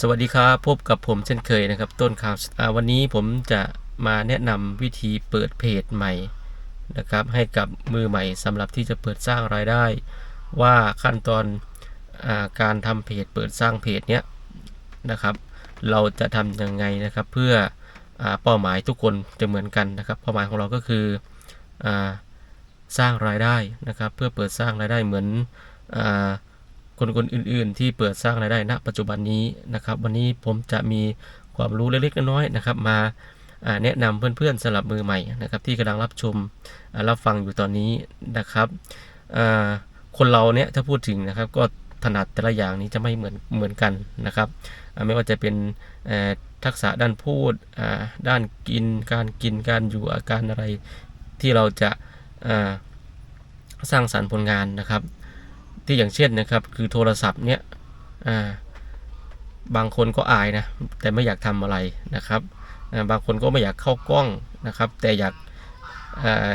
สวัสดีครับ พบกับผมเช่นเคยนะครับ ต้นข่าววันนี้ผมจะมาแนะนำวิธีเปิดเพจใหม่นะครับ ให้กับมือใหม่สำหรับที่จะเปิดสร้างรายได้ ว่าขั้นตอนอาการทำเพจเปิดสร้างเพจเนี้ยนะครับ เราจะทำยังไงนะครับ เพื่ออเป้าหมายทุกคนจะเหมือนกันนะครับ เป้าหมายของเราก็คืออสร้างรายได้นะครับ เพื่อเปิดสร้างรายได้เหมือนอ คนคนอื่น ๆ ที่เปิดสร้างรายได้ณ ปัจจุบันนี้นะครับ วันนี้ผมจะมีความรู้เล็กๆน้อยๆนะครับ มาแนะนำเพื่อน ๆสำหรับมือใหม่นะครับ ที่กำลังรับชมรับฟังอยู่ตอนนี้นะครับคนเราเนี่ยถ้าพูดถึงนะครับก็ถนัดแต่ละอย่างนี้จะไม่เหมือนเหมือนกันนะครับไม่ว่าจะเป็นทักษะด้านพูดด้านกินการกินการอยู่อาการอะไรที่เราจะสร้างสรรค์ผลงานนะครับ ที่อย่างเช่นนะครับ คือโทรศัพท์เนี่ยอ่าบางคนก็อายนะแต่ไม่อยากทำอะไรนะครับบางคนก็ไม่อยากเข้ากล้องนะครับ แต่อยาก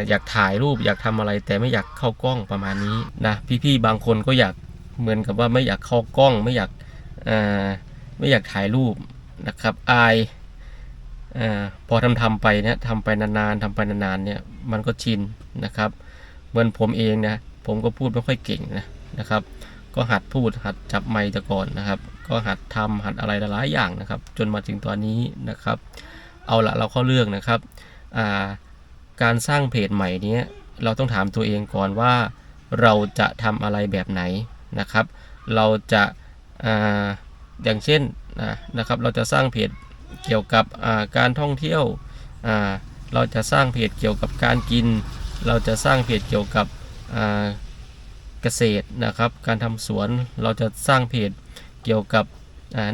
อยากถ่ายรูปอยากทำอะไร แต่ไม่อยากเข้ากล้องประมาณนี้นะพี่ๆบางคนก็อยากเหมือนกับว่าไม่อยากเข้ากล้อง ไม่อยากไม่อยากถ่ายรูปนะครับอายอพอทำทำไปเนี่ยทำไปนานๆทำไปนานๆเนี่ยมันก็ชินนะครับ เหมือนผมเองนะผมก็พูดไม่ค่อยเก่งนะ นะครับ ก็หัดพูดหัดจับไมค์แต่ก่อนนะครับ ก็หัดทำหัดอะไรหลายอย่างนะครับ จนมาถึงตอนนี้นะครับ เอาละเราเข้าเรื่องนะครับาการสร้างเพจใหม่นี้เราต้องถามตัวเองก่อนว่า เราจะทำอะไรแบบไหนนะครับ เราจะอาอย่างเช่นนะครับ เราจะสร้างเพจเกี่ยวกับาการท่องเที่ยวเราจะสร้างเพจเกี่ยวกับการกิน เราจะสร้างเพจเกี่ยวกับ เกษตรนะครับ การทำสวนเราจะสร้างเพจเกี่ยวกับ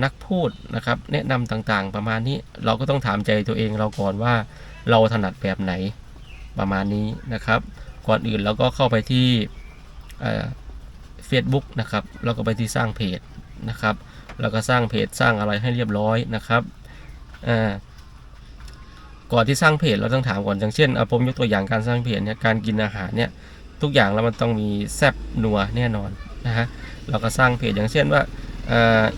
นักพูดนะครับ แนะนำต่างๆ ประมาณนี้เราก็ต้องถามใจตัวเองเราก่อนว่าเราถนัดแบบไหนประมาณนี้นะครับ ก่อนอื่นเราก็เข้าไปที่เฟซบุ๊กนะครับเราก็ไปที่สร้างเพจนะครับเราก็สร้างเพจสร้างอะไรให้เรียบร้อยนะครับก่อนที่สร้างเพจเราต้องถามก่อนอย่างเช่นผมยกตัวอย่างการสร้างเพจเนี่ยการกินอาหารเนี่ย ทุกอย่างแล้วมันต้องมีแซบนัวแน่นอนนะฮะเราก็สร้างเพจอย่างเช่นว่า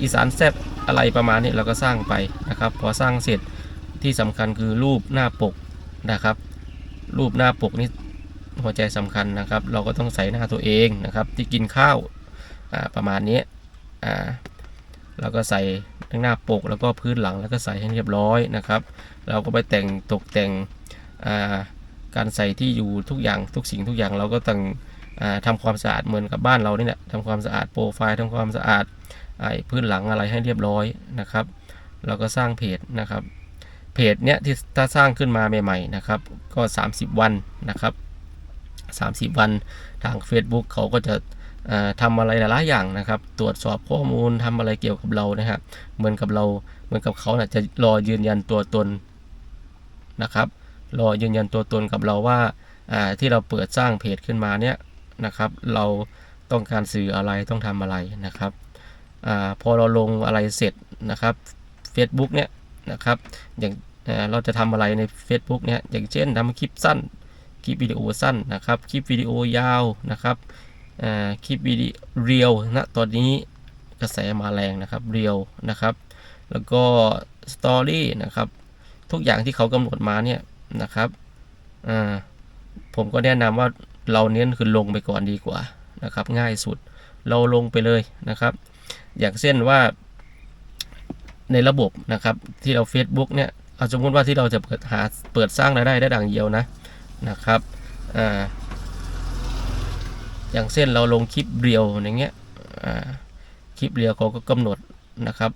อีสานแซบอะไรประมาณนี้เราก็สร้างไปนะครับ พอสร้างเสร็จที่สำคัญคือรูปหน้าปกนะครับ รูปหน้าปกนี่หัวใจสำคัญนะครับ เราก็ต้องใส่หน้าตัวเองนะครับ ที่กินข้าวประมาณนี้อ่าเราก็ใส่ทั้งหน้าปกแล้วก็พื้นหลังแล้วก็ใส่ให้เรียบร้อยนะครับ เราก็ไปแต่งตกแต่งอ่า การใส่ที่อยู่ทุกอย่างทุกสิ่งทุกอย่างเราก็ต้องอาทำความสะอาดเหมือนกับบ้านเรานี่แหละทำความสะอาดโปรไฟล์ทำความสะอาดไอพื้นหลังอะไรให้เรียบร้อยนะครับ เราก็สร้างเพจนะครับ เพจเนี้ยที่ถ้าสร้างขึ้นมาใหม่ๆนะครับ ก็ 30 วันนะครับ 30 วันทาง Facebook เขาก็จะอ่าทำอะไรหลายๆอย่างนะครับ ตรวจสอบข้อมูลทำอะไรเกี่ยวกับเรานะครับเหมือนกับเราเหมือนกับเขานะจะรอยืนยันตัวตนนะครับ รอยืนยันตัวตนกับเราว่าที่เราเปิดสร้างเพจขึ้นมาเนี่ยนะครับ เราต้องการสื่ออะไรต้องทำอะไรนะครับอพอเราลงอะไรเสร็จนะครับ Facebook เนี่ยนะครับอย่างเราจะทำอะไรใน Facebook เนี่ยอย่างเช่นทำคลิปสั้นคลิปวิดีโอสั้นนะครับคลิปวิดีโอยาวนะครับคลิปวิดีเรียวณตอนนี้กระแสมาแรงนะครับเรียวนะครับ แล้วก็สตอรี่นะครับทุกอย่างที่เขากำหนดมาเนี่ย นะครับอ่าผมก็แนะนำว่าเราเน้นคือลงไปก่อนดีกว่านะครับ ง่ายสุดเราลงไปเลยนะครับ อย่างเช่นว่าในระบบนะครับ ที่เรา Facebook เนี่ยเอาสมมติว่าที่เราจะเปิดหาเปิดสร้างรายได้ได้ดังเดียวนะนะครับอ่าอย่างเช่นเราลงคลิปเรียวอย่างเงี้ยอ่าคลิปเรียวเขาก็กำหนดนะครับ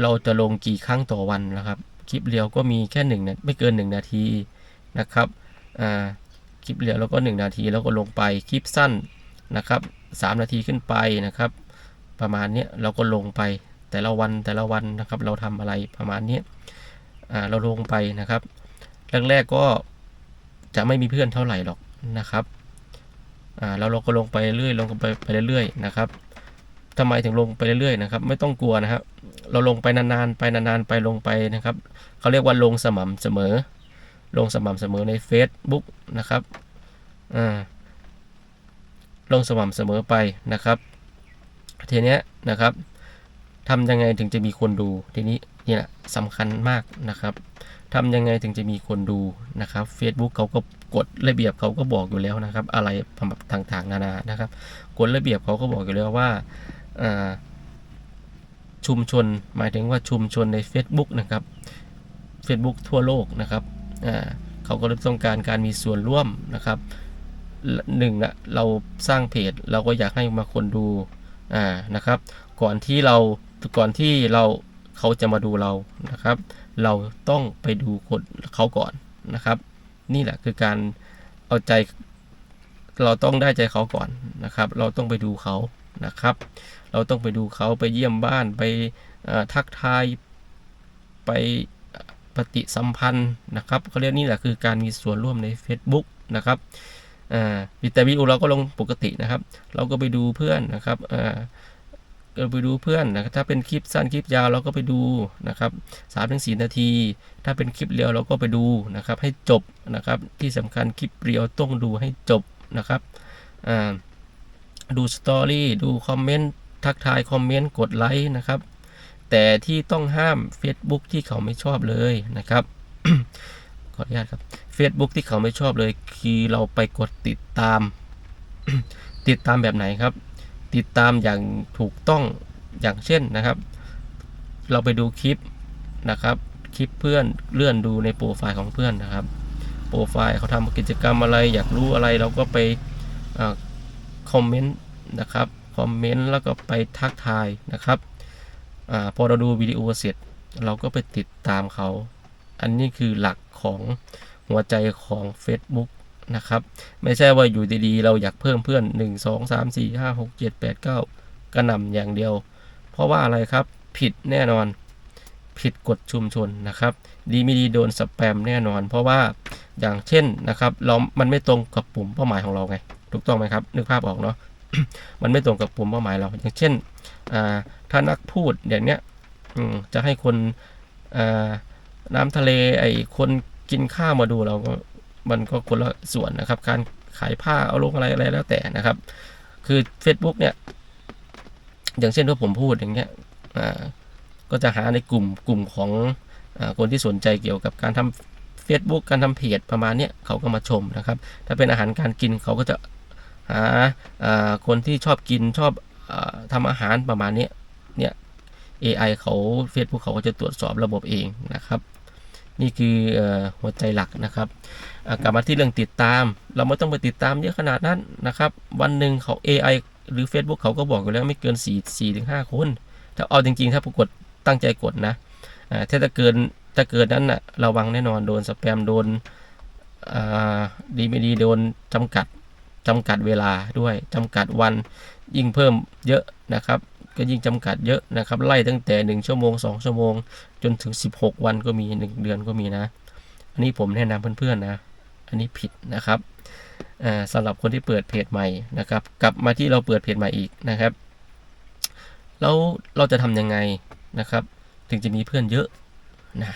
เราจะลงกี่ครั้งต่อวันนะครับ คลิปเรียวก็มีแค่หนึ่งนาไม่เกิน 1 นาทีนะครับคลิปเรียวแล้วก็ 1 นาทีแล้วก็ลงไปคลิปสั้นนะครับ3นาทีขึ้นไปนะครับ ประมาณนี้เราก็ลงไปแต่ละวันแต่ละวันนะครับ เราทำอะไรประมาณนี้เราลงไปนะครับแรกๆก็จะไม่มีเพื่อนเท่าไหร่หรอกนะครับอ่าล้วเราก็ลงไปเรื่อยลงไปไปเรื่อยๆนะครับ ทำไมถึงลงไปเรื่อยๆนะครับ ไม่ต้องกลัวนะครับ เราลงไปนานๆ ไปนานๆ ไปลงไปนะครับเขาเรียกว่าลงสม่ำเสมอ ลงสม่ำเสมอใน Facebook นะครับอ่าลงสม่ำเสมอไปนะครับทีเนี้ยนะครับทำยังไงถึงจะมีคนดูทีนี้นี่แหละสำคัญมากนะครับทำยังไงถึงจะมีคนดูนะครับ Facebook เขาก็กฎระเบียบเขาก็บอกอยู่แล้วนะครับ อะไรต่างๆนานานะครับกฎระเบียบเขาก็บอกอยู่แล้วว่า ชุมชน หมายถึงว่าชุมชนใน Facebook นะครับ Facebook ทั่วโลกนะครับอ่าเขาก็ต้องการการมีส่วนร่วมนะครับหนึ่งนะเราสร้างเพจเราก็อยากให้มาคนดูอ่านะครับ ก่อนที่เราก่อนที่เราเขาจะมาดูเรานะครับ เราต้องไปดูคนเขาก่อนนะครับ นี่แหละคือการเอาใจ เราต้องได้ใจเขาก่อนนะครับ เราต้องไปดูเขา นะครับ เราต้องไปดูเขาไปเยี่ยมบ้านไปทักทายไปปฏิสัมพันธ์นะครับเขาเรียกนี่แหละคือการมีส่วนร่วมใน Facebook นะครับอ่าแต่วิดีโอเราก็ลงปกตินะครับ เราก็ไปดูเพื่อนนะครับอ่าไปดูเพื่อนนะครับถ้าเป็นคลิปสั้นคลิปยาวเราก็ไปดูนะครับสามถึงสี่นาที ถ้าเป็นคลิปเรียวเราก็ไปดูนะครับให้จบนะครับที่สำคัญคลิปเรียวต้องดูให้จบนะครับอ่า ดูสตอรี่ดูคอมเมนต์ทักทายคอมเมนต์กดไลค์นะครับ แต่ที่ต้องห้าม Facebook ที่เขาไม่ชอบเลยนะครับขออนุญาตครับ Facebook ที่เขาไม่ชอบเลย คือเราไปกดติดตาม ติดตามแบบไหนครับ ติดตามอย่างถูกต้องอย่างเช่นนะครับ เราไปดูคลิปนะครับ คลิปเพื่อนเลื่อนดูในโปรไฟล์ของเพื่อนนะครับ โปรไฟล์เขาทำกิจกรรมอะไร อยากรู้อะไรเราก็ไปอา คอมเมนต์นะครับคอมเมนต์แล้วก็ไปทักทายนะครับอาพอเราดูวิดีโอเสร็จ เราก็ไปติดตามเขา อันนี้คือหลักของหัวใจของ Facebook นะครับ ไม่ใช่ว่าอยู่ดีๆ เราอยากเพิ่มเพื่อน 1 2 3 4 5 6 7 8 9 กระหน่ำอย่างเดียว เพราะว่าอะไรครับผิดแน่นอนผิดกฎชุมชนนะครับ ดีไม่ดีโดนสแปมแน่นอน เพราะว่าอย่างเช่นนะครับเรา มันไม่ตรงกับปุ่มเป้าหมายของเราไง ถูกต้องไหมครับ นึกภาพออกเนาะมันไม่ตรงกับปุ่มเป้าหมายเรา อย่างเช่นถ้านักพูดอย่างเนี้ยจะให้คนน้ำทะเลไอ้คนกินข้าวมาดูเราก็มันก็คนละส่วนนะครับ การขายผ้าเอาลงอะไรอะไรแล้วแต่นะครับ คือ Facebook เนี่ย อย่างเช่นถ้าผมพูดอย่างเงี้ยก็จะหาในกลุ่มกลุ่มของอคนที่สนใจเกี่ยวกับการทำ Facebook การทำเพจประมาณเนี้ยเขาก็มาชมนะครับ ถ้าเป็นอาหารการกินเขาก็จะ หาคนที่ชอบกินชอบอาทำอาหารประมาณนี้เนี่ย AI เขา Facebook เขาก็จะตรวจสอบระบบเองนะครับ นี่คืออหัวใจหลักนะครับกลับมาที่เรื่องติดตาม เราไม่ต้องไปติดตามเยอะขนาดนั้นนะครับ วันหนึ่งเขา AI หรือ Facebook เขาก็บอกอยู่แล้วไม่เกิน 4 4ถึง5คน ถ้าเอาจริงๆ ถ้าปรากฏตั้งใจกดนะถ้าจะเกินถ้าเกินนั้นนะ่ะระวังแน่นอนโดนสแปมโดนดีไม่ดีโดนจำกัด จำกัดเวลาด้วยจำกัดวันยิ่งเพิ่มเยอะนะครับ ก็ยิ่งจำกัดเยอะนะครับ ไล่ตั้งแต่ 1 ชั่วโมง 2 ชั่วโมง จนถึง 16 วันก็มี 1 เดือนก็มีนะ อันนี้ผมแนะนำเพื่อนๆนะ อันนี้ผิดนะครับอ่าสำหรับคนที่เปิดเพจใหม่นะครับ กลับมาที่เราเปิดเพจใหม่อีกนะครับแล้วเราจะทำยังไงนะครับ ถึงจะมีเพื่อนเยอะนะ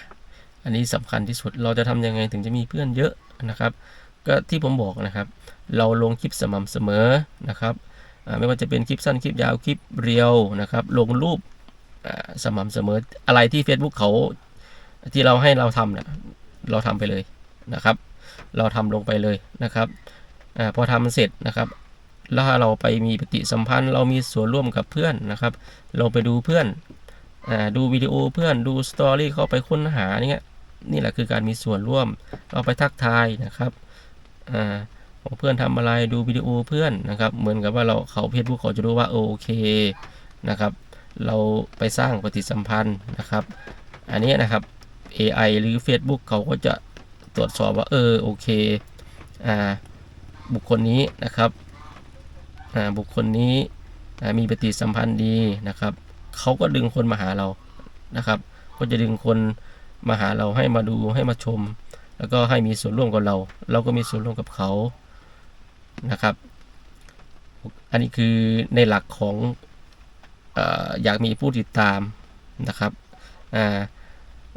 อันนี้สำคัญที่สุดเราจะทำยังไงถึงจะมีเพื่อนเยอะนะครับ ก็ที่ผมบอกนะครับ เราลงคลิปสม่ำเสมอนะครับไม่ว่าจะเป็นคลิปสั้นคลิปยาวคลิปเรียวนะครับ ลงรูปสม่ำเสมออะไรที่ Facebook เขาที่เราให้เราทำนะเราทำไปเลยนะครับ เราทำลงไปเลยนะครับอพอทำเสร็จนะครับ แล้วเราไปมีปฏิสัมพันธ์ เรามีส่วนร่วมกับเพื่อนนะครับ เราไปดูเพื่อนอดูวิดีโอเพื่อนดูสตอรี่เขาไปค้นหาเนี่ยนี่แหละคือการมีส่วนร่วม เราไปทักทายนะครับ อ่าของเพื่อนทำอะไรดูวิดีโอเพื่อนนะครับ เหมือนกับว่าเราเขาเพจบุ๊กเขาจะรู้ว่าโอเคนะครับ เราไปสร้างปฏิสัมพันธ์นะครับ อันนี้นะครับ AI หรือ Facebook เขาก็จะตรวจสอบว่าเออโอเคอ่าบุคคลนี้นะครับอ่าบุคคลนี้มีปฏิสัมพันธ์ดีนะครับเขาก็ดึงคนมาหาเรานะครับ ก็จะดึงคนมาหาเราให้มาดูให้มาชม แล้วก็ให้มีส่วนร่วมกับเรา เราก็มีส่วนร่วมกับเขานะครับ อันนี้คือในหลักของออยากมีผู้ติดตามนะครับ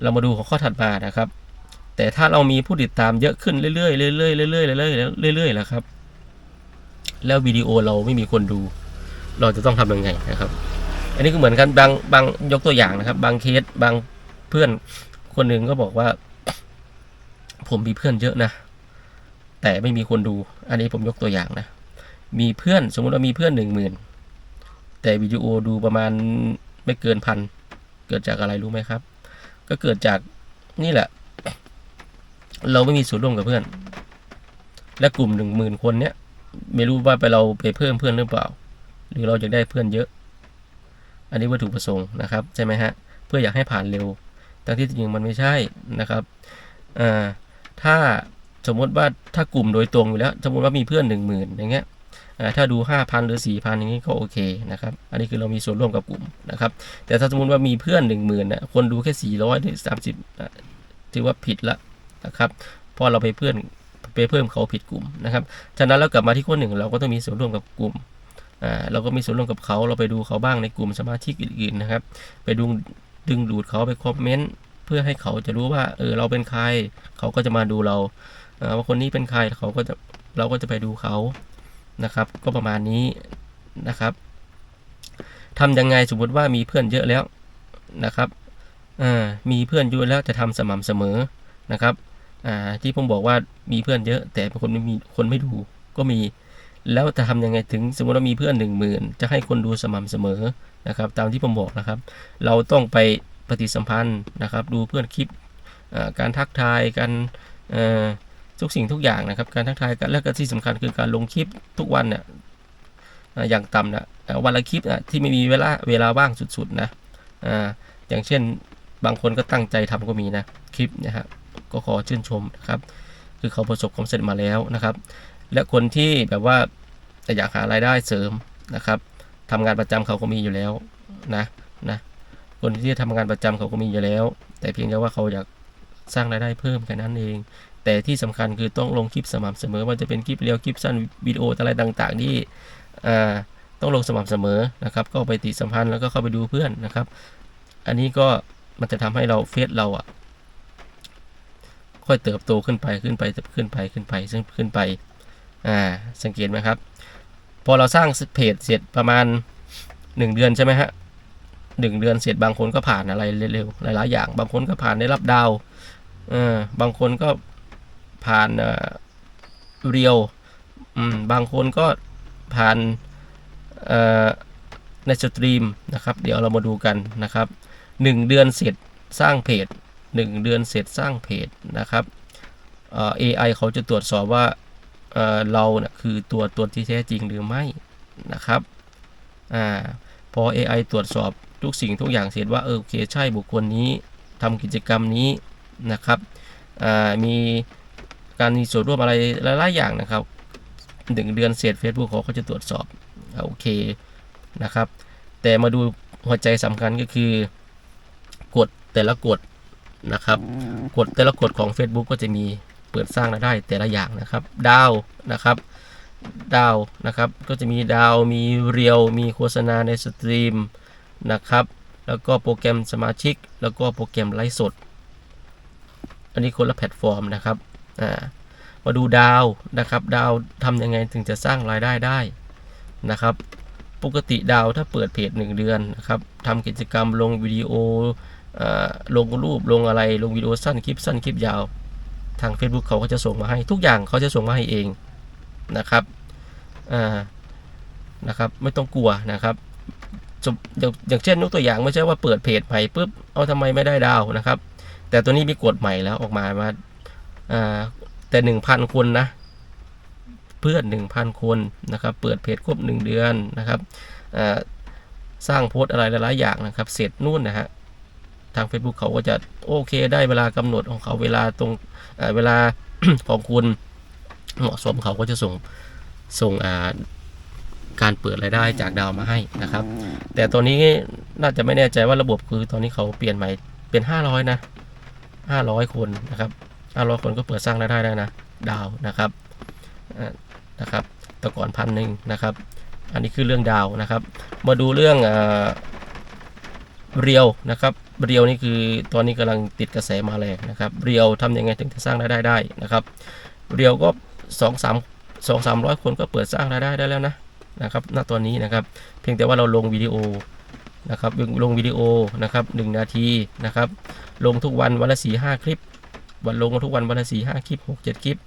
เรามาดูหัวข้อถัดมานะครับ แต่ถ้าเรามีผู้ติดตามเยอะขึ้นเรื่อยๆเรื่อยๆเรื่อยๆเรื่อยๆเรื่อยๆแล้วครับ แล้ววิดีโอเราไม่มีคนดู เราจะต้องทำยังไงนะครับ อันนี้ก็เหมือนกันบางบางยกตัวอย่างนะครับ บางเคสบางเพื่อนคนหนึ่งก็บอกว่า ผมมีเพื่อนเยอะนะ แต่ไม่มีคนดู อันนี้ผมยกตัวอย่างนะ มีเพื่อนสมมติว่ามีเพื่อนหนึ่งหมื่นแต่วิดีโอดูประมาณไม่เกินพัน เกิดจากอะไรรู้ไหมครับ ก็เกิดจากนี่แหละ เราไม่มีส่วนร่วมกับเพื่อน และกลุ่มหนึ่งหมื่นคนเนี้ยไม่รู้ว่าไปเราไปเพิ่มเพื่อนหรือเปล่า หรือเราจะได้เพื่อนเยอะ อันนี้วัตถุประสงค์นะครับใช่ไหมฮะ เพื่ออยากให้ผ่านเร็วแต่ที่จริงมันไม่ใช่นะครับ อ่า ถ้าสมมติว่าถ้ากลุ่มโดยตรงอยู่แล้ว สมมติว่ามีเพื่อนหนึ่งหมื่นอย่างเงี้ยถ้าดู 5,000 หรือ 4,000อย่างนี้ก็โอเคนะครับ อันนี้คือเรามีส่วนร่วมกับกลุ่มนะครับ แต่ถ้าสมมติว่ามีเพื่อน 1 0,000นะคนดูแค่ 400หรือ30ถือว่าผิดละนะครับเพราะเราไปเพื่อนไปเพิ่มเขาผิดกลุ่มนะครับ ฉะนั้นเรากลับมาที่ข้อหนึ่งเราก็ต้องมีส่วนร่วมกับกลุ่มเราก็มีส่วนร่วมกับเขาเราไปดูเขาบ้างในกลุ่มสมาชิกอื่นๆนะครับ ไปดึงดึงดูดเขาไปคอมเมนต์ เพื่อให้เขาจะรู้ว่า เออเราเป็นใคร เขาก็จะมาดูเราว่าคนนี้เป็นใครเขาก็จะเราก็จะไปดูเขานะครับ ก็ประมาณนี้นะครับทำยังไงสมมติว่ามีเพื่อนเยอะแล้วนะครับมีเพื่อนเยอะแล้วจะทำสม่ำเสมอนะครับที่ผมบอกว่ามีเพื่อนเยอะ แต่คนไม่มีคนไม่ดูก็มีแล้วจะทำยังไงถึงสมมติว่ามีเพื่อนหนึ่งหมื่นจะให้คนดูสม่ำเสมอนะครับ ตามที่ผมบอกนะครับ เราต้องไป ปฏิสัมพันธ์นะครับ ดูเพื่อนคลิปการทักทายกันทุกสิ่งทุกอย่างนะครับ การทักทายกันและก็ที่สำคัญคือการลงคลิปทุกวันเนี่ยอย่างต่ำนะวันละคลิปอะที่ไม่มีเวลาเวลาว่างสุดๆนะออย่างเช่นบางคนก็ตั้งใจทำก็มีนะคลิปนะฮะก็ขอชื่นชมนะครับ คือเขาประสบความสำเร็จมาแล้วนะครับ และคนที่แบบว่าอยากหารายได้เสริมนะครับทำงานประจำเขาก็มีอยู่แล้วนะ คนที่ทำงานประจำเขาก็มีอยู่แล้ว แต่เพียงแต่ว่าเขาอยากสร้างรายได้เพิ่มแค่นั้นเอง แต่ที่สำคัญคือต้องลงคลิปสม่ำเสมอว่าจะเป็นคลิปเรียวคลิปสั้นวิดีโออะไรต่างๆ ที่ต้องลงสม่ำเสมอนะครับก็ไปติดสัมพันธ์แล้วก็เข้าไปดูเพื่อนนะครับ อันนี้ก็มันจะทำให้เราเฟซเราอะค่อยเติบโตขึ้นไปขึ้นไปขึ้นไปขึ้นไปซึ่งขึ้นไปอ่าสังเกตไหมครับ พอเราสร้างเพจเสร็จประมาณ 1 เดือนใช่ไหมฮะ หนึ่งเดือนเสร็จบางคนก็ผ่านอะไรเร็วๆหลายๆอย่าง บางคนก็ผ่านได้รับดาวเออบางคนก็ผ่านเอ่อเรียวอืมบางคนก็ผ่านเอ่อในสตรีมนะครับเดี๋ยวเรามาดูกันนะครับหนึ่งเดือนเสร็จสร้างเพจหนึ่งเดือนเสร็จสร้างเพจนะครับเอ่อเขาจะตรวจสอบว่าเอ่อเราเนะ่ยคือตัวตนที่แท้จริงหรือไม่นะครับอ่าพอ AI ตรวจสอบ ทุกสิ่งทุกอย่างเสร็จว่าเออโอเคใช่บุคคลนี้ทำกิจกรรมนี้นะครับมีการมีส่วนร่วมอะไรหลายๆอย่างนะครับหนึ่งเดือนเสร็จ Facebook เขาก็จะตรวจสอบโอเคนะครับ แต่มาดูหัวใจสำคัญก็คือกฎแต่ละกฎนะครับกฎแต่ละกฎของ Facebook ก็จะมีเปิดสร้างรายได้แต่ละอย่างนะครับ ดาวนะครับดาวนะครับ ก็จะมีดาวมีเรียว มีโฆษณาในสตรีม นะครับ แล้วก็โปรแกรมสมาชิก แล้วก็โปรแกรมไลฟ์สด อันนี้คนละแพลตฟอร์มนะครับอ่ามาดูดาวนะครับ ดาวทำยังไงถึงจะสร้างรายได้ได้นะครับ ปกติดาวถ้าเปิดเพจ 1 เดือนนะครับทำกิจกรรมลงวิดีโออลงรูปลงอะไรลงวิดีโอสั้นคลิปสั้นคลิปยาว ทาง Facebook เขาก็จะส่งมาให้ทุกอย่างเขาจะส่งมาให้เองนะครับนะครับ ไม่ต้องกลัวนะครับ อย่างอย่างเช่นยกตัวอย่างไม่ใช่ว่าเปิดเพจใหม่ปุ๊บเอาทำไมไม่ได้ดาวนะครับ แต่ตัวนี้มีกฎใหม่แล้วออกมาว่าอ่าแต่หนึ่งพันคนนะ เพื่อนหนึ่งพันคนนะครับ เปิดเพจครบหนึ่งเดือนนะครับอ่าสร้างโพสอะไรหลายๆอย่างนะครับ เสร็จนู่นนะฮะทาง Facebook เขาก็จะโอเคได้เวลากำหนดของเขาเวลาตรงเเวลาของคุณเหมาะสมเขาก็จะส่งส่งอ่า การเปิดรายได้จากดาวมาให้นะครับ แต่ตัวนี้น่าจะไม่แน่ใจว่าระบบคือตอนนี้เขาเปลี่ยนใหม่เป็น 500 นะ 500 คนนะครับ 500 คนก็เปิดสร้างรายได้ได้นะดาวนะครับอ่านะครับแต่ก่อนพันหนึ่งนะครับ อันนี้คือเรื่องดาวนะครับ มาดูเรื่องอ่าเรียวนะครับเรียวนี่คือตอนนี้กำลังติดกระแสมาแรงนะครับเรียวทำยังไงถึงจะสร้างรายได้ได้นะครับเรียวก็สองสามสองสามร้อยคนก็เปิดสร้างรายได้ได้แล้วนะ นะครับณตอนนี้นะครับ เพียงแต่ว่าเราลงวิดีโอนะครับลงวิดีโอนะครับหนึ่งนาทีนะครับ ลงทุกวันวันละสี่ห้าคลิป วันลงทุกวันวันละสี่ห้าคลิปหกเจ็ดคลิป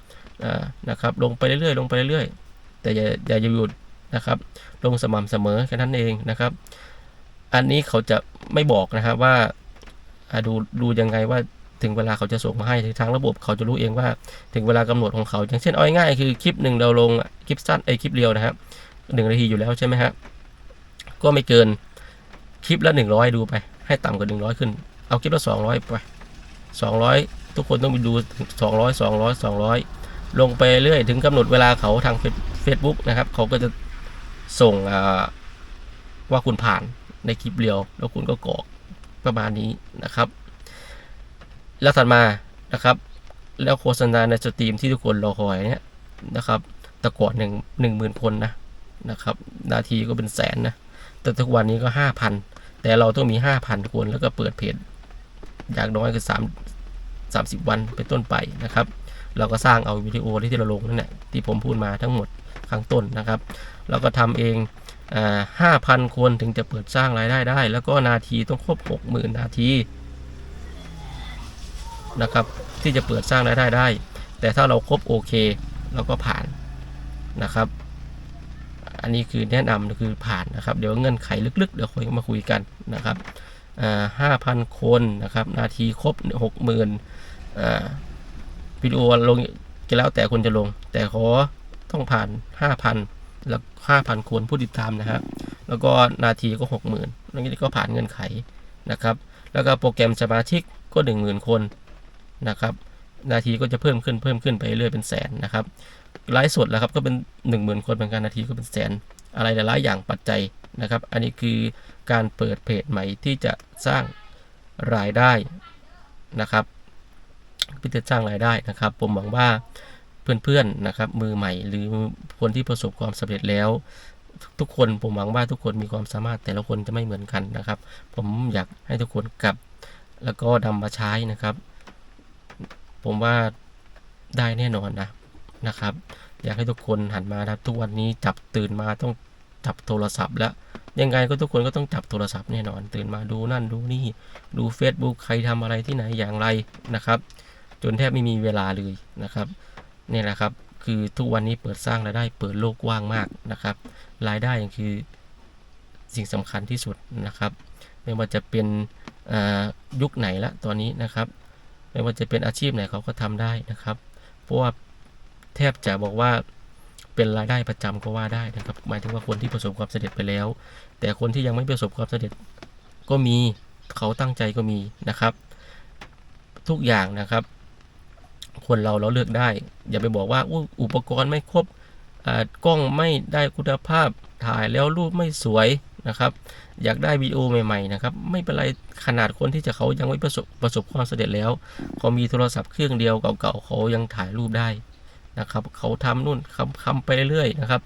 นะครับ ลงไปเรื่อยๆ ลงไปเรื่อยๆ แต่อย่าอย่าหยุดนะครับ ลงสม่ำเสมอแค่นั้นเองนะครับ อันนี้เขาจะไม่บอกนะครับว่าดูดูยังไงว่าถึงเวลาเขาจะส่งมาให้ทางระบบเขาจะรู้เองว่า ถึงเวลากำหนดของเขา อย่างเช่นเอาง่ายๆคือคลิปหนึ่งเราลงคลิปสั้นไอคลิปเรียวนะครับ หนึ่งนาทีอยู่แล้วใช่ไหมฮะก็ไม่เกินคลิปละหนึ่งร้อยดูไป ให้ต่ำกว่าหนึ่งร้อยขึ้น เอาคลิปละสองร้อยไปสองร้อยทุกคนต้องไปดูสองร้อยสองร้อยสองร้อยลงไปเรื่อยถึงกำหนดเวลาเขาทางเฟซบุ๊กนะครับ เขาก็จะส่งว่าคุณผ่านในคลิปเรียว แล้วคุณก็กรอกประมาณนี้นะครับ แล้วถัดมานะครับ แล้วโฆษณาในสตรีมที่ทุกคนรอคอยเนี่ยนะครับ แต่ก่อนหนึ่งหนึ่งหมื่นคนนะ นะครับ นาทีก็เป็นแสนนะ แต่ทุกวันนี้ก็ห้าพันแต่เราต้องมีห้าพันคนแล้วก็เปิดเพจอย่างน้อยคือสามสามสิบวันเป็นต้นไปนะครับ เราก็สร้างเอาวิดีโอที่เราลงนั่นแหละที่ผมพูดมาทั้งหมดข้างต้นนะครับ เราก็ทำเองห้าพันคนถึงจะเปิดสร้างรายได้ได้ แล้วก็นาทีต้องครบหกหมื่นนาทีนะครับที่จะเปิดสร้างรายได้ได้ แต่ถ้าเราครบโอเค เราก็ผ่านนะครับ อันนี้คือแนะนำคือผ่านนะครับ เดี๋ยวเงื่อนไขลึกๆ เดี๋ยวคอยมาคุยกันนะครับห้าพันคนนะครับ นาทีครบหกหมื่นวิดีโอลงก็แล้วแต่คนจะลง แต่ขอต้องผ่านห้าพันแล้วห้าพันคนผู้ติดตามนะครับ แล้วก็นาทีก็หกหมื่นแล้วนี้ก็ผ่านเงื่อนไขนะครับ แล้วก็โปรแกรมสมาชิกก็หนึ่งหมื่นคนนะครับ นาทีก็จะเพิ่มขึ้นเพิ่มขึ้นไปเรื่อยเป็นแสนนะครับ ไลฟ์สดแล้วครับก็เป็น 1 0,000 คนเป็นการนาทีก็เป็นแสน อะไรหลายๆอย่างปัจจัยนะครับ อันนี้คือการเปิดเพจใหม่ที่จะสร้างรายได้นะครับที่จะสร้างรายได้นะครับ ผมหวังว่าเพื่อนๆนะครับมือใหม่หรือคนที่ประสบความสำเร็จแล้ว ทุกคนผมหวังว่าทุกคนมีความสามารถแต่ละคนจะไม่เหมือนกันนะครับ ผมอยากให้ทุกคนกลับ แล้วก็นำมาใช้นะครับ ผมว่าได้แน่นอนนะ นะครับ อยากให้ทุกคนหันมาครับ ทุกวันนี้จับตื่นมาต้องจับโทรศัพท์แล้วยังไงก็ทุกคนก็ต้องจับโทรศัพท์แน่นอน ตื่นมาดูนั่นดูนี่ ดู Facebook ใครทำอะไรที่ไหนอย่างไรนะครับ จนแทบไม่มีเวลาเลยนะครับนี่แหละครับ คือทุกวันนี้เปิดสร้างรายได้เปิดโลกกว้างมากนะครับ รายได้คือสิ่งสำคัญที่สุดนะครับ ไม่ว่าจะเป็นยุคไหนละตอนนี้นะครับ ไม่ว่าจะเป็นอาชีพไหนเขาก็ทำได้นะครับ เพราะว่า แทบจะบอกว่าเป็นรายได้ประจำก็ว่าได้นะครับ หมายถึงว่าคนที่ประสบความสำเร็จไปแล้ว แต่คนที่ยังไม่ประสบความสำเร็จก็มีเขาตั้งใจก็มีนะครับ ทุกอย่างนะครับ คนเราเราเลือกได้ อย่าไปบอกว่าอุปกรณ์ไม่ครบกล้องไม่ได้คุณภาพถ่ายแล้วรูปไม่สวยนะครับ อยากได้วิดีโอใหม่ๆนะครับ ไม่เป็นไรขนาดคนที่จะเขายังไม่ประสบประสบความสำเร็จแล้วเขามีโทรศัพท์เครื่องเดียวเก่าๆเขายังถ่ายรูปได้ นะครับ เขาทำนู่นคำคำไปเรื่อยๆนะครับ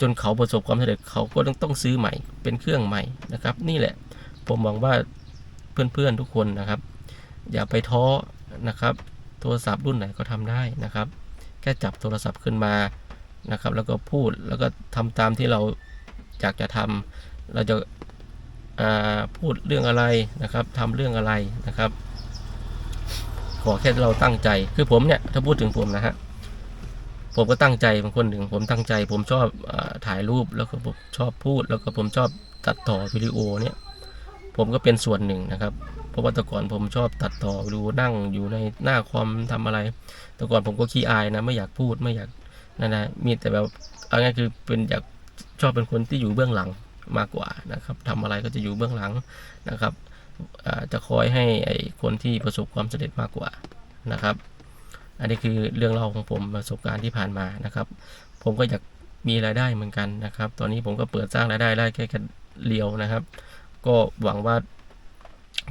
จนเขาประสบความสำเร็จเขาก็ต้องต้องซื้อใหม่เป็นเครื่องใหม่นะครับ นี่แหละผมหวังว่าเพื่อนๆทุกคนนะครับ อย่าไปท้อนะครับ โทรศัพท์รุ่นไหนก็ทำได้นะครับ แค่จับโทรศัพท์ขึ้นมานะครับ แล้วก็พูดแล้วก็ทำตามที่เราอยากจะทำเราจะพูดเรื่องอะไรนะครับทำเรื่องอะไรนะครับ ขอแค่เราตั้งใจคือผมเนี่ยถ้าพูดถึงผมนะฮะ ผมก็ตั้งใจบางคนหนึ่งผมตั้งใจ ผมชอบอถ่ายรูปแล้วก็ผมชอบพูด แล้วก็ผมชอบตัดต่อวิดีโอเนี่ยผมก็เป็นส่วนหนึ่งนะครับ เพราะว่าแต่ก่อนผมชอบตัดต่อดูนั่งอยู่ในหน้าคอมทำอะไร แต่ก่อนผมก็ขี้อายนะไม่อยากพูดไม่อยากนั่นนะมีแต่แบบเอาง่ายคือเป็นอยากชอบเป็นคนที่อยู่เบื้องหลังมากกว่านะครับทำอะไรก็จะอยู่เบื้องหลังนะครับจะคอยให้ไอคนที่ประสบความสำเร็จมากกว่านะครับ อันนี้คือเรื่องเล่าของผมประสบการณ์ที่ผ่านมานะครับ ผมก็อยากมีรายได้เหมือนกันนะครับ ตอนนี้ผมก็เปิดสร้างรายได้ได้แค่แค่เลียวนะครับ ก็หวังว่า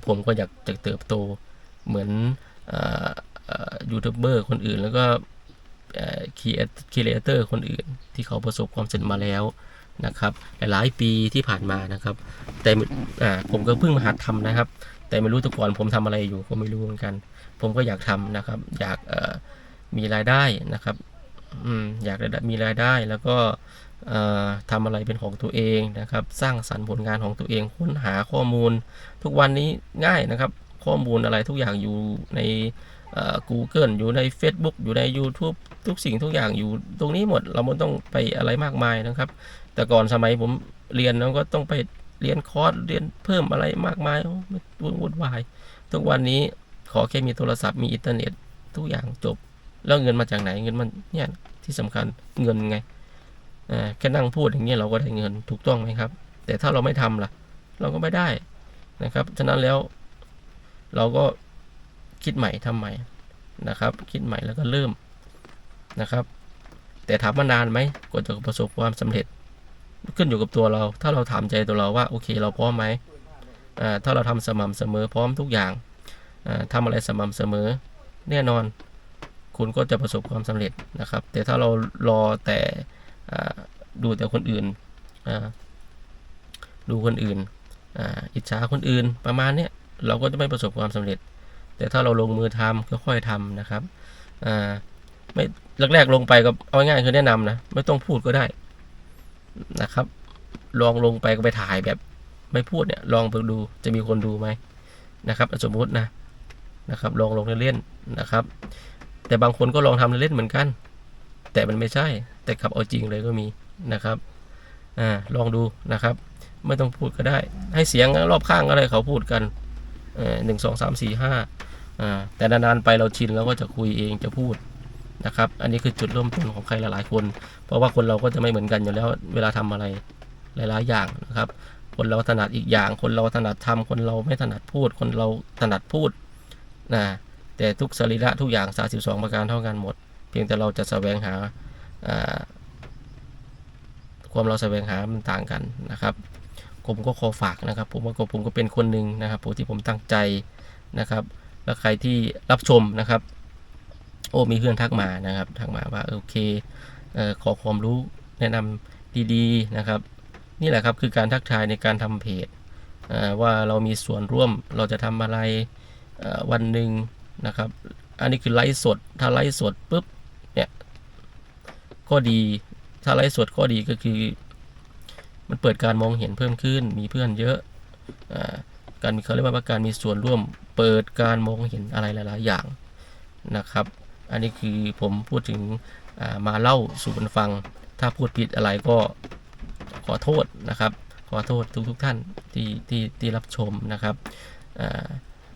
ผมก็อยากจะเติบโตเหมือนยูทูบเบอร์คนอื่น แล้วก็คีเอเตอร์คนอื่น ที่เขาประสบความสำเร็จมาแล้วนะครับหลายปีที่ผ่านมานะครับ แต่ผมก็เพิ่งมาหัดทำนะครับ แต่ไม่รู้แต่ก่อนผมทำอะไรอยู่ก็ไม่รู้เหมือนกัน ผมก็อยากทำนะครับ อยากมีรายได้นะครับอยากมีรายได้แล้วก็เอ่อทำอะไรเป็นของตัวเองนะครับ สร้างสรรค์ผลงานของตัวเองค้นหาข้อมูล ทุกวันนี้ง่ายนะครับ ข้อมูลอะไรทุกอย่างอยู่ใน Google อยู่ใน Facebook อยู่ใน YouTube ทุกสิ่งทุกอย่างอยู่ตรงนี้หมดเราไม่ต้องไปอะไรมากมายนะครับ แต่ก่อนสมัยผมเรียนเราก็ต้องไปเรียนคอร์สเรียนเพิ่มอะไรมากมายโอ้ไม่วุ่นวาย ทุกวันนี้ ขอแค่มีโทรศัพท์มีอินเทอร์เน็ตทุกอย่างจบ แล้วเงินมาจากไหนเงินมันเนี่ยที่สำคัญเงินไงแค่นั่งพูดอย่างเงี้ยเราก็ได้เงินถูกต้องไหมครับ แต่ถ้าเราไม่ทำล่ะ เราก็ไม่ได้นะครับฉะนั้นแล้วเราก็คิดใหม่ทำใหม่นะครับ คิดใหม่แล้วก็เริ่มนะครับ แต่ถามว่านานไหมกว่าจะประสบความสำเร็จ ขึ้นอยู่กับตัวเรา ถ้าเราถามใจตัวเราว่าโอเค เราพร้อมไหมถ้าเราทำสม่ำเสมอพร้อมทุกอย่าง ทำอะไรสม่ำเสมอ แน่นอนคุณก็จะประสบความสำเร็จนะครับ แต่ถ้าเรารอแต่ดูแต่คนอื่น ดูคนอื่นอ,อิจฉาคนอื่นประมาณนี้เราก็จะไม่ประสบความสำเร็จ แต่ถ้าเราลงมือทำค่อยๆทำนะครับไม่แรกๆลงไปก็เอาง่ายๆคือแนะนำนะไม่ต้องพูดก็ได้นะครับ ลองลงไปก็ไปถ่ายแบบไม่พูดเนี่ยลองไปดูจะมีคนดูไหมนะครับสมมุตินะ นะครับ ลองลงเล่นๆนะครับ แต่บางคนก็ลองทำเล่นๆเหมือนกัน แต่มันไม่ใช่ แต่ขับเอาจริงเลยก็มีนะครับอ่าลองดูนะครับ ไม่ต้องพูดก็ได้ ให้เสียงรอบข้างอะไรเขาพูดกันเออหนึ่งสองสามสี่ห้าอ่าแต่นานๆไปเราชินแล้วก็จะคุยเองจะพูดนะครับ อันนี้คือจุดเริ่มต้นของใครหลายๆคน เพราะว่าคนเราก็จะไม่เหมือนกันอยู่แล้วเวลาทำอะไรหลายๆอย่างนะครับ คนเราถนัดอีกอย่าง คนเราถนัดทำคนเราไม่ถนัดพูด คนเราถนัดพูด นะแต่ทุกสรีระทุกอย่าง 32 ประการเท่ากันหมด เพียงแต่เราจะแสวงหาาความเราแสวงหามันต่างกันนะครับผมก็ขอฝากนะครับ ผมว่าผมก็เป็นคนหนึ่งนะครับผมที่ผมตั้งใจนะครับ แล้วใครที่รับชมนะครับ โอ้มีเพื่อนทักมานะครับทักมาว่าโอเคเออขอความรู้แนะนำดีๆนะครับ นี่แหละครับคือการทักทายในการทำเพจว่าเรามีส่วนร่วมเราจะทำอะไร วันหนึ่งนะครับ อันนี้คือไลฟ์สด ถ้าไลฟ์สดปุ๊บเนี่ยก็ดี ถ้าไลฟ์สดก็ดีก็คือ มันเปิดการมองเห็นเพิ่มขึ้น มีเพื่อนเยอะอาการมีเขาเรียกว่าการมีส่วนร่วมเปิดการมองเห็นอะไรหลาย ๆ อย่างนะครับ อันนี้คือผมพูดถึงมาเล่าสู่กันฟัง ถ้าพูดผิดอะไรก็ขอโทษนะครับ ขอโทษทุกๆท่านที่ที่ที่รับชมนะครับอา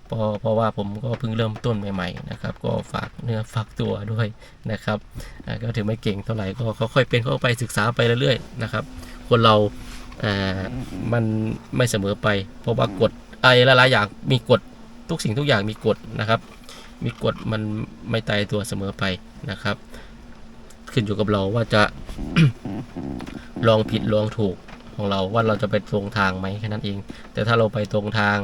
เพราะเพราะว่าผมก็เพิ่งเริ่มต้นใหม่ๆนะครับ ก็ฝากเนื้อฝากตัวด้วยนะครับก็ถือไม่เก่งเท่าไหร่ก็ค่อยๆเป็นค่อยไปศึกษาไปเรื่อยๆนะครับ คนเราอ่ามันไม่เสมอไป เพราะว่ากฎอะไรหลายๆอย่างมีกฎทุกสิ่งทุกอย่างมีกฎนะครับ มีกฎมันไม่ตายตัวเสมอไปนะครับ ขึ้นอยู่กับเราว่าจะลองผิดลองถูก ของเราว่าเราจะไปตรงทางไหมแค่นั้นเอง แต่ถ้าเราไปตรงทาง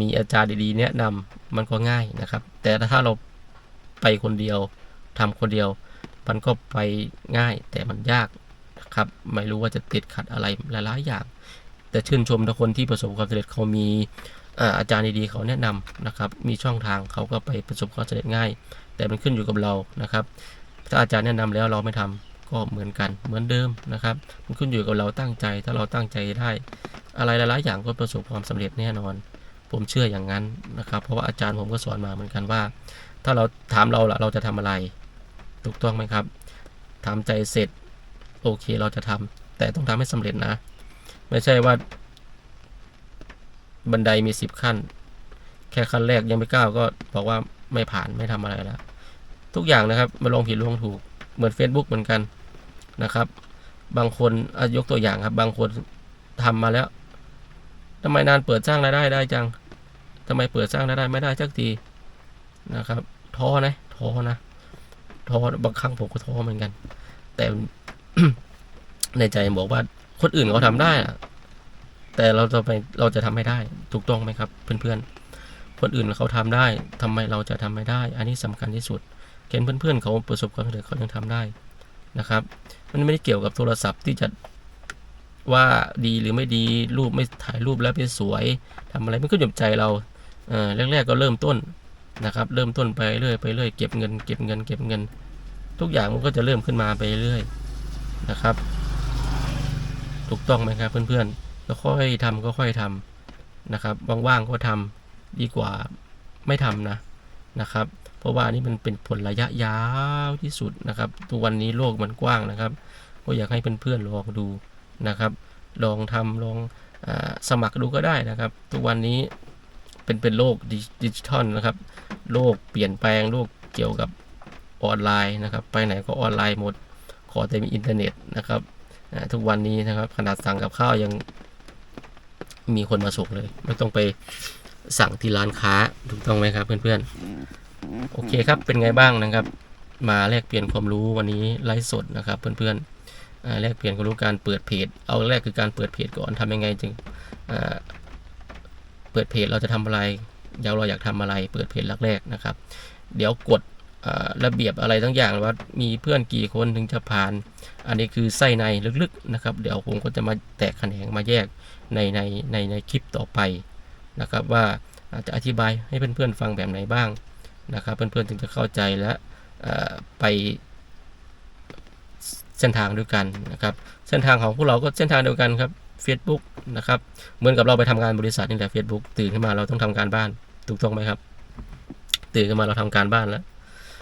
มีอาจารย์ดีๆ แนะนำมันก็ง่ายนะครับ แต่ถ้าเราไปคนเดียวทำคนเดียว มันก็ไปง่ายแต่มันยากนะครับไม่รู้ว่าจะติดขัดอะไรหลายๆอย่าง แต่ชื่นชมทุกคนที่ประสบความสำเร็จเขามีอาอาจารย์ดีๆเขาแนะนำนะครับ มีช่องทางเขาก็ไปประสบความสำเร็จง่าย แต่มันขึ้นอยู่กับเรานะครับ ถ้าอาจารย์แนะนำแล้วเราไม่ทำ ก็เหมือนกันเหมือนเดิมนะครับ มันขึ้นอยู่กับเราตั้งใจ ถ้าเราตั้งใจได้ อะไรหลายๆอย่างก็ประสบความสำเร็จแน่นอน ผมเชื่ออย่างนั้นนะครับ เพราะว่าอาจารย์ผมก็สอนมาเหมือนกันว่า ถ้าเราถามเราละเราจะทำอะไร ถูกต้องไหมครับถามใจเสร็จโอเคเราจะทำแต่ต้องทำให้สำเร็จนะ ไม่ใช่ว่า บันไดมีสิบขั้น แค่ขั้นแรกยังไม่ก้าวก็บอกว่าไม่ผ่านไม่ทำอะไรแล้วทุกอย่างนะครับมาลองผิดลองถูกเหมือน Facebook เหมือนกัน นะครับ บางคนอะยกตัวอย่างครับ บางคนทำมาแล้วทำไมนานเปิดสร้างรายได้ได้จังทำไมเปิดสร้างรายได้ไม่ได้สักทีนะครับท้อนะท้อนะท้อบางครั้งผมก็ท้อเหมือนกัน แต่ในใจบอกว่าคนอื่นเขาทำได้อะแต่เราจะไปเราจะทำไม่ได้ ถูกต้องไหมครับ เพื่อนๆ คนอื่นเขาทำได้ทำไมเราจะทำไม่ได้ อันนี้สำคัญที่สุดเห็นเพื่อนๆเขาประสบความสำเร็จเขายังทำได้นะครับ มันไม่ได้เกี่ยวกับโทรศัพท์ที่จะว่าดีหรือไม่ดีรูปไม่ถ่ายรูปแล้วไม่สวยทำอะไรมันก็หยุดใจเราเออแรกๆก็เริ่มต้นนะครับ เริ่มต้นไปเรื่อยไปเรื่อยเก็บเงินเก็บเงินเก็บเงิน ทุกอย่างมันก็จะเริ่มขึ้นมาไปเรื่อยนะครับ ถูกต้องไหมครับเพื่อนๆก็ค่อยทำก็ค่อยทำนะครับว่างๆก็ทำดีกว่าไม่ทำนะนะครับ เพราะว่านี่มันเป็นผลระยะยาวที่สุดนะครับทุกวันนี้โลกมันกว้างนะครับ ก็อยากให้เพื่อนๆลองดูนะครับ ลองทำลองอสมัครดูก็ได้นะครับ ทุกวันนี้เป็นเป็นโลกดิดจิทัลนะครับ โลกเปลี่ยนแปลงโลกเกี่ยวกับออนไลน์นะครับ ไปไหนก็ออนไลน์หมด ขอแต่มีอินเทอร์เน็ตนะครับทุกวันนี้นะครับขนาดสั่งกับข้าวยังมีคนมาส่งเลย ไม่ต้องไปสั่งที่ร้านค้าถูกต้องไหมครับเพื่อนๆ โอเคครับเป็นไงบ้างนะครับ มาแลกเปลี่ยนความรู้วันนี้ไลฟ์สดนะครับ เพื่อนๆอ่าแลกเปลี่ยนความรู้การเปิดเพจ เอาแรกคือการเปิดเพจก่อนทำยังไงจึงเปิดเพจเราจะทำอะไรเดี๋ยวเราอยากทำอะไร เปิดเพจแรกๆนะครับ เดี๋ยวกฎอ่าระเบียบอะไรทั้งอย่างว่ามีเพื่อนกี่คนถึงจะผ่าน อันนี้คือไส้ในลึกๆนะครับ เดี๋ยวผมก็จะมาแตกแขนงมาแยกในในในในคลิปต่อไปนะครับ ว่าอาจจะอธิบายให้เพื่อนๆฟังแบบไหนบ้าง นะครับเพื่อนๆถึงจะเข้าใจและไปเส้นทางด้วยกันนะครับ เส้นทางของพวกเราก็เส้นทางเดียวกันครับ Facebook นะครับเหมือนกับเราไปทำงานบริษัทนี่แหละ Facebook ตื่นขึ้นมาเราต้องทำการบ้านถูกต้องไหมครับ ตื่นขึ้นมาเราทำการบ้านแล้ว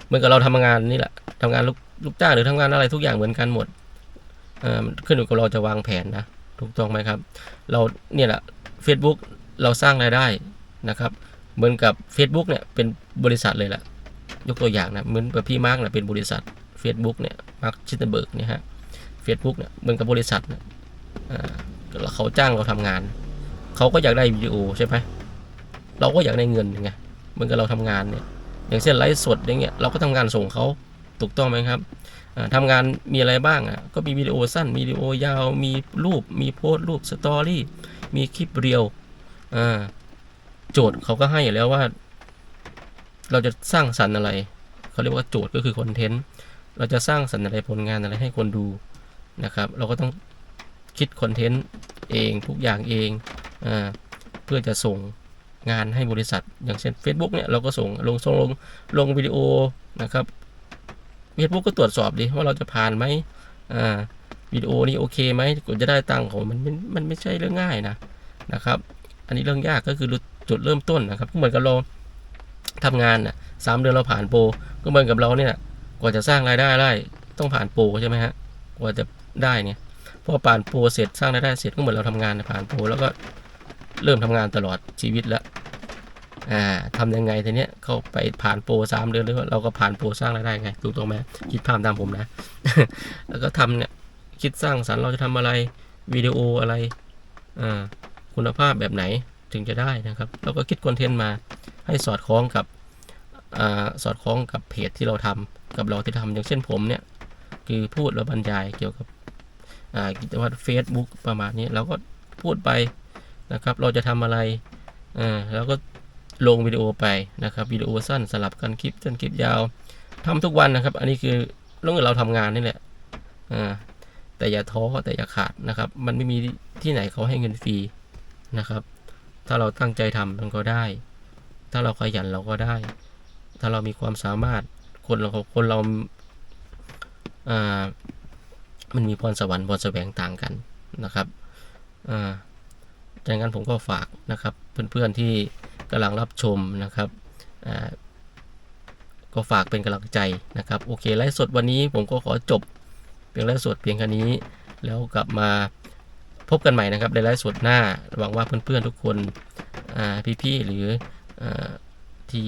เหมือนกับเราทำงานนี่แหละทำงานลูกลูกจ้างหรือทำงานอะไรทุกอย่างเหมือนกันหมดขึ้นอยู่กับเราจะวางแผนนะถูกต้องไหมครับ เราเนี่ยแหละ Facebook เราสร้างรายได้นะครับ เหมือนกับ Facebook เนี่ยเป็นบริษัทเลยแหละยกตัวอย่างนะเหมือนกับพี่มาร์กเนี่ยเป็นบริษัท Facebook เนี่ยมาร์กชิตเบิร์กเนี่ยฮะ Facebook เนี่ยเหมือนกับบริษัทเนี่ยอ่าเขาจ้างเราทำงาน เขาก็อยากได้วิดีโอใช่ไหมเราก็อยากได้เงินไงเหมือนกับเราทำงานเนี่ยอย่างเช่นไลฟ์สดอย่างเงี้ยเราก็ทำงานส่งเขาถูกต้องไหมครับอ่าทำงานมีอะไรบ้างอะก็มีวิดีโอสั้นมีวิดีโอยาวมีรูปมีโพสต์รูปสตอรี่มีคลิปเรียวอ่า โจทย์เขาก็ให้อยู่แล้วว่า เราจะสร้างสรรค์อะไร เขาเรียกว่าโจทย์ก็คือคอนเทนต์ เราจะสร้างสรรค์อะไรผลงานอะไรให้คนดูนะครับ เราก็ต้องคิดคอนเทนต์เองทุกอย่างเองอเพื่อจะส่งงานให้บริษัท อย่างเช่น Facebook เนี่ยเราก็ส่งลงส่งลงลงวิดีโอนะครับ Facebook ก็ตรวจสอบดิว่าเราจะผ่านไหมอ่าวิดีโอนี้โอเคไหมกว่าจะได้ตังค์ของมันมันมันไม่ใช่เรื่องง่ายนะนะครับ อันนี้เรื่องยากก็คือ จุดเริ่มต้นนะครับก็เหมือนกับเราทำงานน่ะสามเดือนเราผ่านโปรก็เหมือนกับเราเนี่ยกว่าจะสร้างรายได้ได้ต้องผ่านโปรใช่ไหมฮะกว่าจะได้เนี่ยพอผ่านโปรเสร็จสร้างรายได้เสร็จก็เหมือนเราทำงานนะผ่านโปรแล้วก็เริ่มทำงานตลอดชีวิตแล้วอ่าทำยังไงทีเนี้ยเขาไปผ่านโปรสามเดือนหรือว่าเราก็ผ่านโปรสร้างรายได้ไงถูกต้องไหมคิดภาพตามผมนะ แล้วก็ทำเนี่ยคิดสร้างสรรค์เราจะทำอะไรวิดีโออะไรอ่าคุณภาพแบบไหน ถึงจะได้นะครับ เราก็คิดคอนเทนต์มาให้สอดคล้องกับอ่าสอดคล้องกับเพจที่เราทำกับเราที่ทำอย่างเช่นผมเนี่ย คือพูดแล้วบรรยายเกี่ยวกับอ่ากิจวัตร Facebook ประมาณนี้เราก็พูดไปนะครับ เราจะทำอะไรอ่าแล้วก็ลงวิดีโอไปนะครับวิดีโอสั้นสลับกันคลิปสั้นคลิปยาวทำทุกวันนะครับ อันนี้คือเรื่องเราทำงานนี่แหละอ่าแต่อย่าท้อแต่อย่าขาดนะครับ มันไม่มีที่ไหนเขาให้เงินฟรีนะครับ ถ้าเราตั้งใจทำมันก็ได้ ถ้าเราขยันเราก็ได้ ถ้าเรามีความสามารถคนเราคนเราอ่ามันมีพรสวรรค์พรแสวงต่างกันนะครับอ่าดังนั้นผมก็ฝากนะครับเพื่อนๆที่กำลังรับชมนะครับอ่าก็ฝากเป็นกำลังใจนะครับ โอเคไลฟ์สดวันนี้ผมก็ขอจบเพียงไลฟ์สดเพียงแค่นี้ แล้วกลับมา พบกันใหม่นะครับในไลฟ์สดหน้าหวังว่าเพื่อนๆทุกคนพี่ๆหรืออที่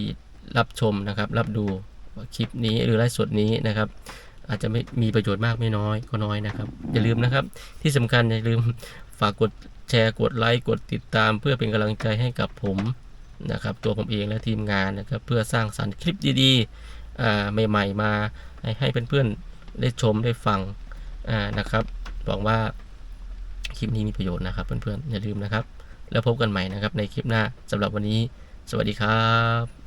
รับชมนะครับรับดูคลิปนี้หรือไลฟ์สดนี้นะครับอาจจะไม่มีประโยชน์มากไม่น้อยก็น้อยนะครับ อย่าลืมนะครับ ที่สำคัญอย่าลืมฝากกดแชร์กดไลค์กดติดตาม เพื่อเป็นกำลังใจให้กับผมนะครับ ตัวผมเองและทีมงานนะครับ เพื่อสร้างสรรค์คลิปดีๆใหม่ ๆ มาให้เพื่อนๆได้ชมได้ฟังนะครับหวังว่า คลิปนี้มีประโยชน์นะครับเพื่อนๆอย่าลืมนะครับ แล้วพบกันใหม่นะครับในคลิปหน้าสำหรับวันนี้ สวัสดีครับ